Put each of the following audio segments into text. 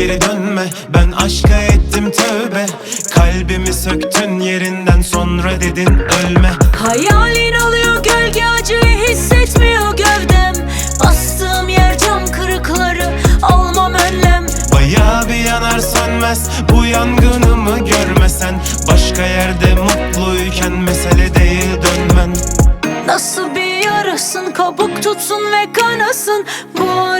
geri dönme. Ben aşka ettim tövbe. Kalbimi söktün yerinden sonra dedin ölme. Hayalin alıyor gölge acıyı hissetmiyor gövdem. Bastığım yer cam kırıkları almam önlem. Bayağı bir yanar sönmez bu yangınımı görmesen. Başka yerde mutluyken mesele değil dönmen. Nasıl bir yarasın kabuk tutsun ve kanasın. Bu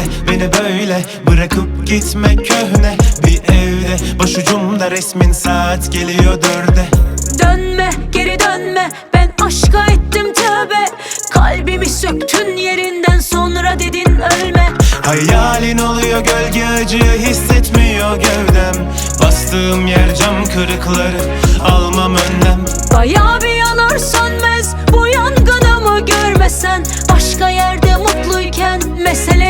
Söyle beni böyle bırakıp gitme köhne. Bir evde başucumda resmin saat geliyor dörde. Dönme geri dönme. Ben aşka ettim tövbe. Kalbimi söktün yerinden sonra dedin ölme. Hayalin oluyor gölge acıyı hissetmiyor gövdem. Bastığım yer cam kırıkları almam önlem. Bayağı bir yanar sönmez bu yangınımı görmesen? Başka yerde mutluyken mesele